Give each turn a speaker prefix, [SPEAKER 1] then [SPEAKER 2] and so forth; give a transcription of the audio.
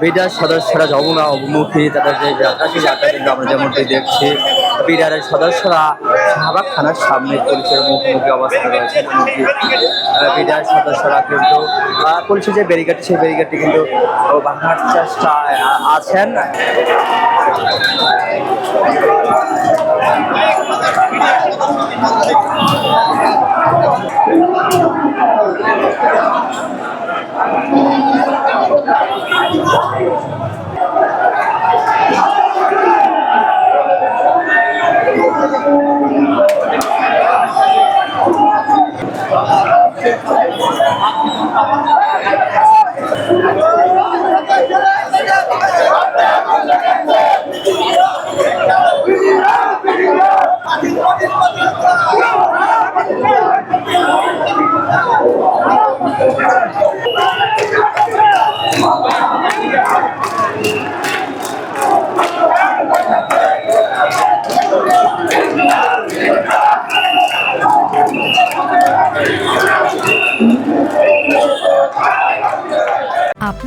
[SPEAKER 1] বিডার সদস্যরা যমুনা, অভিমুখী, তাদের যে সেই যাত্রা কিন্তু আমরা যেমনটি দেখছি বিডারের সদস্যরা শাহবাগ থানার সামনে পুলিশের মুখোমুখি অবস্থায় রয়েছে বিডার সদস্যরা কিন্তু পুলিশের যে ব্যারিকেড সেই ব্যারিকেডটি কিন্তু ভাঙার চেষ্টায় আ- আছেন